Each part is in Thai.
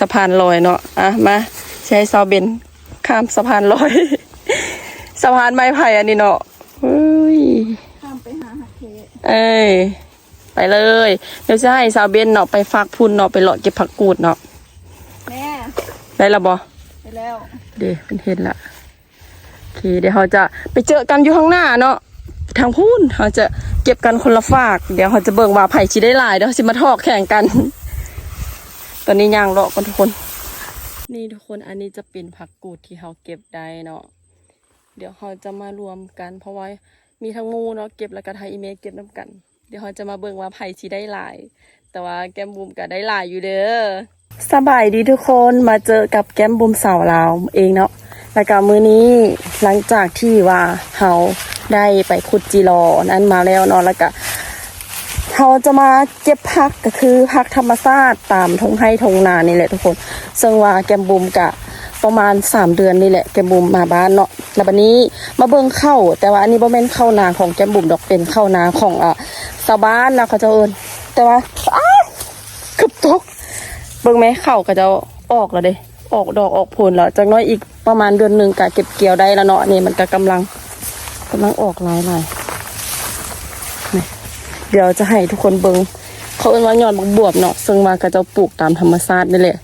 สะพานลอยเนาะอะมาใช้ซาวเบนข้ามสะพานลอย สะพานไม้ไผ่อันนี้เนาะเฮ้ยข้ามไปหาหักเคเอ้ยไปเลยเดี๋ยวจะให้ซาวเบนเนาะไปฝากพุ่นเนาะไปเลาะเก็บผักกูดเนาะแม่ได้และบ่ไปแล้วเดี๋ยวเป็นเห็นละโอเคเดี๋ยวเราจะไปเจอกันอยู่ข้างหน้าเนาะทางพูนเราจะเก็บกันคนละฝาก เดี๋ยวเราจะเบิ่งว่าไผ่ชีได้หลายเดี๋ยวเราจะมาทอกแข่งกัน ตอนนี้ย่างเลาะกันทุกคน นี่ทุกคนอันนี้จะเป็นผักกูดที่เราเก็บได้เนาะเดี๋ยวเราจะมารวมกัน เพราะว่ามีทั้งหมูเนาะเก็บแล้วก็ไทยอีเมลเก็บน้ำกัน เดี๋ยวเราจะมาเบิ่งว่าไผ่ชีได้หลาย แต่ว่าแก้มบุมก็ได้หลายอยู่เด้อสบายดีทุกคนมาเจอกับแก้มบุมสาวลาวเองเนาะแล้วก็มื้อนี้หลังจากที่ว่าเฮาได้ไปขุดจีรอนั้นมาแล้วเนาะแล้วก็ เราจะมาเก็บผักก็คือผักธรรมชาติตามทงให้ทงนานี่แหละทุกคน ซึ่งว่าแกมบุมกะประมาณ 3 เดือนนี่แหละแกมบุมมาบ้านเนาะแล้วบัดนี้มาเบิ่งเข้า แต่ว่าอันนี้บ่แม่นเข้านาของแกมบุมดอกเป็นเข้านาของอะชาวบ้านนะเขาเจะเอิ้นแต่ว่าอ้ากือบตกเบิ่งไหมเข้าก็จะออกแล้วเด้ออกดอกออกผลแล้วจากน้อยอีกประมาณเดือนหนึ่งก็เก็บเกี่ยวได้แล้วเนาะนี่มันก็กำลังกำลังออกหลายหลาย เดี๋ยวจะให้ทุกคนเบิ่งเขาเอิ้นว่าย้อนบักบวบเนาะซึ่งว่าก็จะปลูกตามธรรมชาตินี่แหละ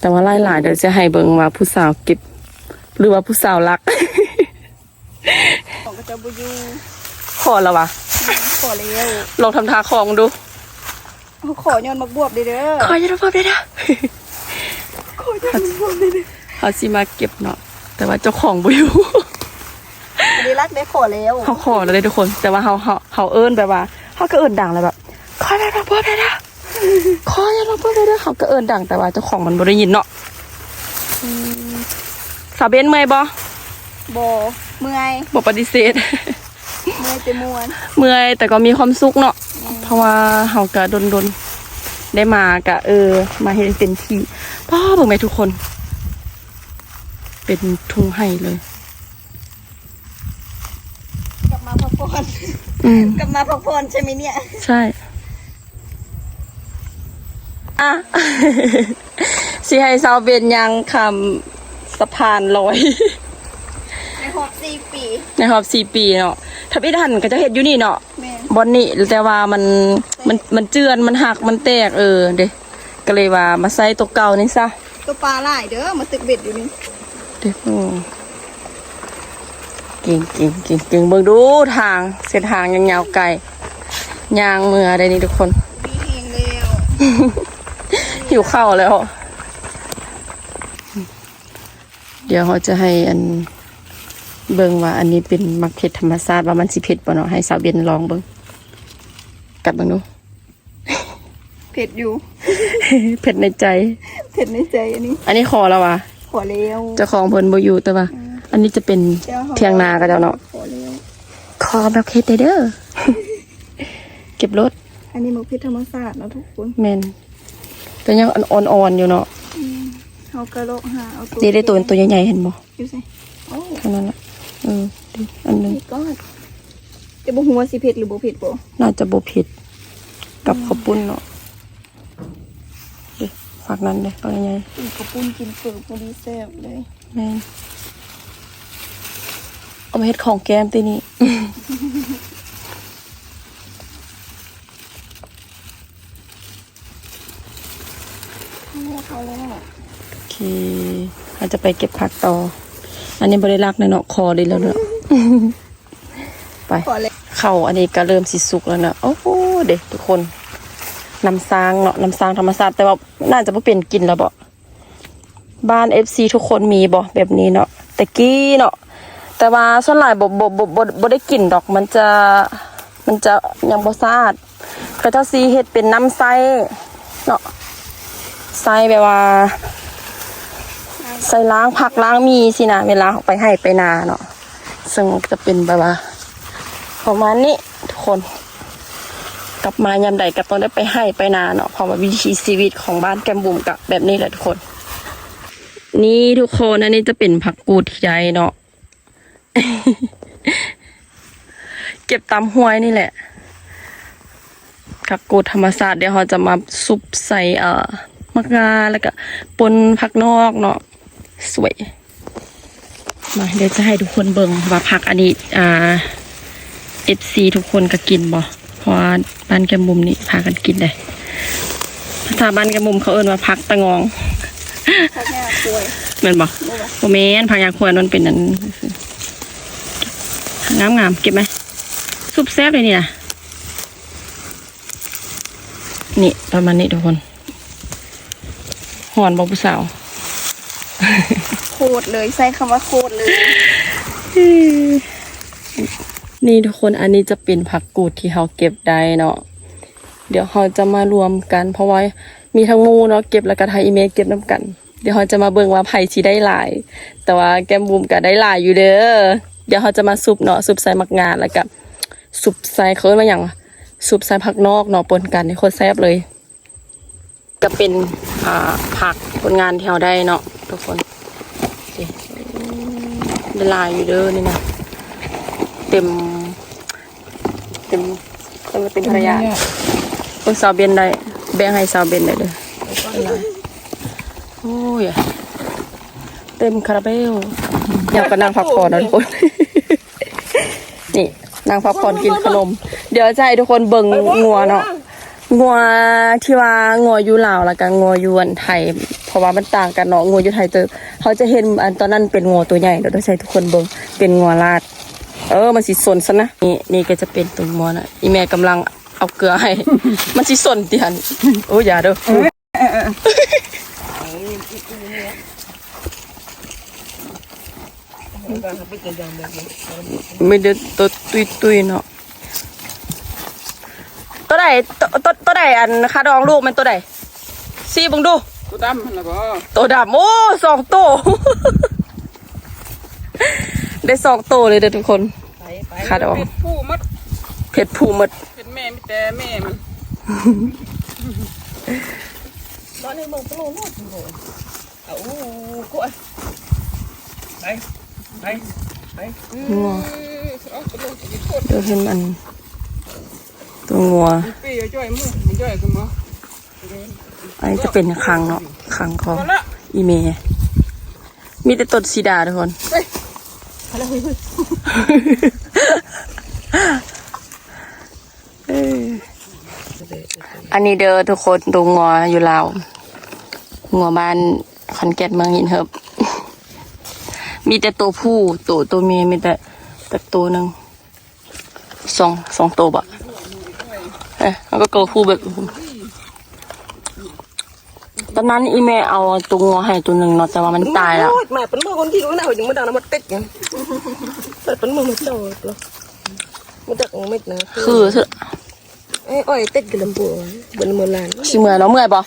แต่ว่าหลายหลายๆเดี๋ยวจะให้เบิ่งว่าผู้สาวเก็บ หรือว่าผู้สาวรักของก็จะบุยูขอแล้ววะขอแล้วลองทำทาของดูเอาขอย้อนมักบวบเด้อเด้อขอจะรับได้นะขอย้อนมักบวบเด้อเด้อเขาสิมาเก็บเนาะแต่ว่าเจ้าของบ่อยู่อันนี้รักได้ขอแล้วเขาขอแล้วเลยทุกคน แต่ว่าเขาเขาเขาเอิ้นแบบว่า เขาก็เอิ้นดังเลยแบบขอได้รับเพิ่มได้นะขอได้รับเพิ่มได้นะเขาก็เอิ้นดังแต่ว่าเจ้าของมันบ่ได้ยินเนาะอืมสาวเบนเมื่อยบ่บ่เมื่อยบ่ปฏิเสธ เมื่อยจะมวน เมื่อยแต่ก็มีความสุขเนาะเพราะว่าเขาก็ดนดนๆได้มากะเออ มาเห็นเป็นที่พ่อเบิ่งไหมทุกคน เป็นทุ่งไห่เลย กลับมาพักผ่อน อืมกลับมาพักผ่อนใช่ไหมเนี่ย ใช่ อะ สิให้สาวเบนยังคำสะพานลอย ในหอบสี่ปี ในรอบสี่ปีเนาะถ้าพี่ทันก็จะเห็ดอยู่นี่เนาะแม่นบอนนี่แต่ว่ามันมันมันเจือนมันหักมันแตกเออเด้ก็เลยว่ามาใส่ตัวเก่านี่ซะตัวปลาหลายเด้อมาตึกเบ็ดอยู่นี่ เด้อืมเก่งเก่งเก่งเก่งเบิ่งดูทางเส้นทางยังยาวไกลยางเมือได้นี่ทุกคนมีเฮงแล้วหิวข้าวแล้ว เดี๋ยวเขาจะให้อันเบิ่งว่า อันนี้เป็นมักเผ็ดธรรมชาติว่ามันสิเผ็ดป่ะเนาะให้สาวเบียนลองเบิ่งกัดเบิ่งดูเผ็ดอยู่ เผ็ดในใจ เผ็ดในใจอันนี้ อันนี้ขอแล้วว่ะขอแล้วเจ้าของเพิ่นบ่อยู่แต่ว่า อันนี้จะเป็นเทียงนากับเจ้าเนาะขอแล้วขอแบบเผ็ดได้เด้อเก็บรถ อันนี้มักเพชรธรรมศาสตร์เนาะทุกคนแม่นแต่ยังอ่อนๆอยู่เนาะเอากระโหลกหาเอาตัวดีได้ตัวตัวใหญ่ๆเห็นบ่อยู่ใส่โอ้เท่านั้นละเออดีอันหนึงนี่ก็จะบ่ฮู้ว่าสิเผ็ดหรือบ่เผ็ดบ่น่าจะบ่เผ็ดกับข้าวปุ้นเนาะดิฝากนั้นเลยเอาใหญ่กินข้าวปุ้นกินเปิดพอดีแซ่บเลยๆแม่น เอามาเฮ็ดของแก้มตีนี้เขาแล้วโอเคเราจะไปเก็บผักต่อ อันนี้บริลักเนาะคอดีแล้วเนาะไปขอแล้วเข่าอันนี้ก็เริ่มสิสุกแล้วเนาะโอ้โหเด็กทุกคนน้ำซางเนาะน้ำซางธรรมชาติแต่ว่าน่าจะไม่เป็นกินแล้วบ่บ้านเอฟซีทุกคนมีบ่แบบนี้เนาะแต่กี้เนาะ แต่ว่าส่วนหลายบ่บ่บ่บ่บ่ได้กลิ่นดอกมันจะมันจะยังบ่สะอาดก็เจ้าซีเฮ็ดเป็นน้ำไส้เนาะไส้แบบว่าใส่ล้างผักล้างมีสินะเวลาไปให้ไปนาเนาะซึ่งจะเป็นแบบว่าประมาณนี้ทุกคน กลับมายามใดก็ต้องได้ไปให้ไปนาเนาะเพราะว่าวิถีชีวิตของบ้านแกมบุ๋มกับแบบนี้แหละทุกคน นี่ทุกคนอันนี้จะเป็นผักกูดใหญ่เนาะ เก็บตามห้วยนี่แหละผักกูดธรรมศาสตร์เดี๋ยวเราจะมาซุปใส่เอ่อมักงาแล้วก็ปนผักนอกเนาะสวย มาเดี๋ยวจะให้ทุกคนเบิ่งว่าผักอันนี้อ่า FC ทุกคนก็กินบ่เพราะว่าบ้านแกมุมนี่พากันกินได้ภาษาบ้านแกมุมเขาเอิ้นว่าผักตะงองพักหน้าป่วยแม่นบ่บ่วะโมเมนผักยาควรมันเป็นอัน งามงามๆเก็บไหมซุปแซ่บเลยนี่นะนี่ประมาณนี้ทุกคนหอนบอกผู้สาวโคตรเลยใส่คำว่าโคตรเลย นี่ทุกคนอันนี้จะเป็นผักกูดที่เขาเก็บได้เนาะเดี๋ยวเขาจะมารวมกัน เพราะว่ามีทั้งหมูเนาะเก็บแล้วก็ไทยอีเมลเก็บน้ำกัน เดี๋ยวเขาจะมาเบิ่งว่าไผ่ชีได้หลาย แต่ว่าแก้มบุมก็ได้หลายอยู่เด้อ เดี๋ยวเขาจะมาซุปเนาะซุปใส่มักงานแล้วก็ซุปใส่เขาเรียกว่าอย่างวะซุปใส่ผักนอกเนาะปนกันในโคตรแซ่บเลยก็เป็นอ่าผักผลงานที่เราได้เนาะทุกคนนี่ได้หลายอยู่เด้อนี่นะเต็มเต็มเต็มเต็มภรรยาเพิ่งสาวเบนได้แบ่งให้สาวเบนได้เลยอะไรโอ้ยเต็มคาราเบล อยากก็นั่งพักผ่อนนะทุกคน นี่นั่งพักผ่อนกินขนม เดี๋ยวจะให้ทุกคนเบิ่งงัวเนาะงัวที่ว่างัวอยู่ลาวแล้วก็งัวอยู่อันไทย เพราะว่ามันต่างกันเนาะงัวอยู่ไทยเจอเขาจะเห็นอันตอนนั้นเป็นงัวตัวใหญ่เดี๋ยวต้องใช้ทุกคนเบิ่งเป็นงัวลาด เออมันสิสนซะนะนี่นี่ก็จะเป็นตัวงัวนะอีแม่กำลังเอาเกลือให้ มันสิสนติหันโอ้ยอย่าเด้อ ไม่ได้ตัวตุยตุยๆเนาะตัวใดตัวตัวตัวใดอันคาดองลูกมันตัวใดซีเบังดูกูดำแล้วก็ตัวดำโอ้สองตัวได้สองตัวเลยเด้อทุกคนไปไปขาดออกเป็ดผู้มัดเผ็ดผูหมดเป็นแม่ไม่แต่แม่มันตอนนี้มึงปลุกหมดเลยเอากูไปไปไป งัวเอาปลุกจะโคตรเดี๋ยวเห็นมัน ตัวงัวอันนี้จะเป็นคังเนาะคังของอีเมมีแต่ต้นสีดาทุกคนอันนี้เด้อทุกคนตัวงัวอยู่ลาวงัวบ้านขอนแก่นเมืองหินเหิบ มีแต่ตัวผู้ตัวตัวเมียมีแต่แต่ตัวหนึ่งสองสองตัวบะเอ้ยแล้วก็ตัวผู้แบบตอนนั้นอีเมลเอาตัวงัวให้ตัวหนึ่งเนาะแต่ว่ามันตายแล้วแม่เป็นมือคนที่รู้นะยังไม่ดังนะมันติดไงแต่เป็นมือมันเจ้าหรอมันดักไม่นะคือคือไอ้อ้อยติดกับลำบัวบนมือลานชิเมื่อยเนาะเมื่อยปะ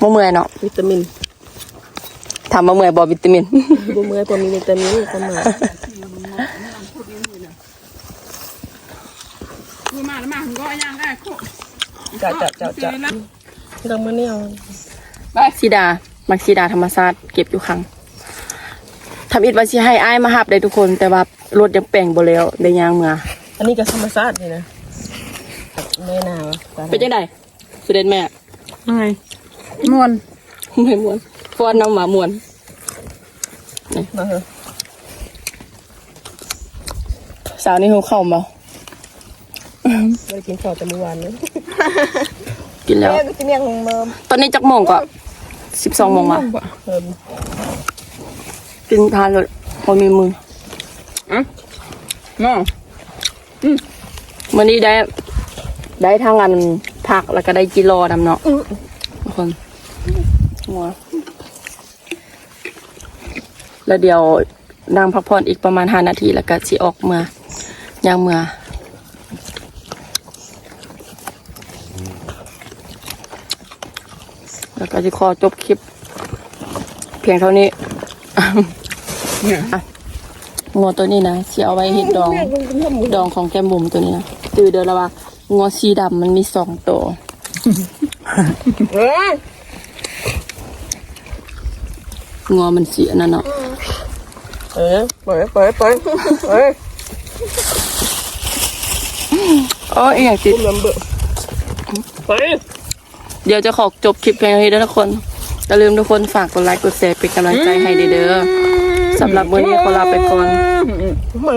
บ่เมื่อยเนาะวิตามิน ถามมาเมื่อยบ่วิตามินบัวมือพอมีวิตามินก็มามือมาแล้วมาถึงก็ย่างได้โคจับจับจับจับดังมาเนี่ยสีดามักสีดาธรรมชาติเก็บอยู่ครั้งทำอิดว่าสิให้อ้ายมาหับได้ทุกคน แต่ว่ารถยังแปลงบ่แล้วได้ยางเมื่ออันนี้ก็ธรรมชาตินี่นะไม่นาวเป็นจังไดสุดเด็ดแม่ไงนวลไม่ม่วน ฟอนน้ำหมาม่วนมาเถอะสาวนี่หูเข้าบ่ไม่ได้กินข้าวแต่เมื่อวานนี้กินแล้วแม่ก็จะเมียงเมิมตอนนี้จักโมงก็สิบสองโมงว่ะเพิ่มกินทานเลยพอมีมืออะน้องวันนี้ได้ ได้ทั้งอันผักแล้วก็ได้กิโลดำเนาะทุกคนหัว แล้วเดี๋ยวนั่งพักผ่อนอีกประมาณห้านาทีแล้วก็สิออกเมื่อย่างเมื่อแล้วก็จะขอจบคลิป เพียงเท่านี้เนี่ยงัวตัวนี้นะสิเอาไว้เห็ดดอง ดองของแก้มบุ๋มตัวนี้นะจือเดินละว่างัวสีดำมันมีสองตัว งอมันเสียนั่นเนาะเออไปไปไปไปอ๋ออีกอยางติดลำเบอไปเดี๋ยวจะขอจบคลิปเพลงเท่านี้ด้อทุกคนอย่าลืมทุกคนฝากกดไลค์กดแชร์เป็นกำลังใจให้เด้อสำหรับวันนี้ขอลาไปก่อนมา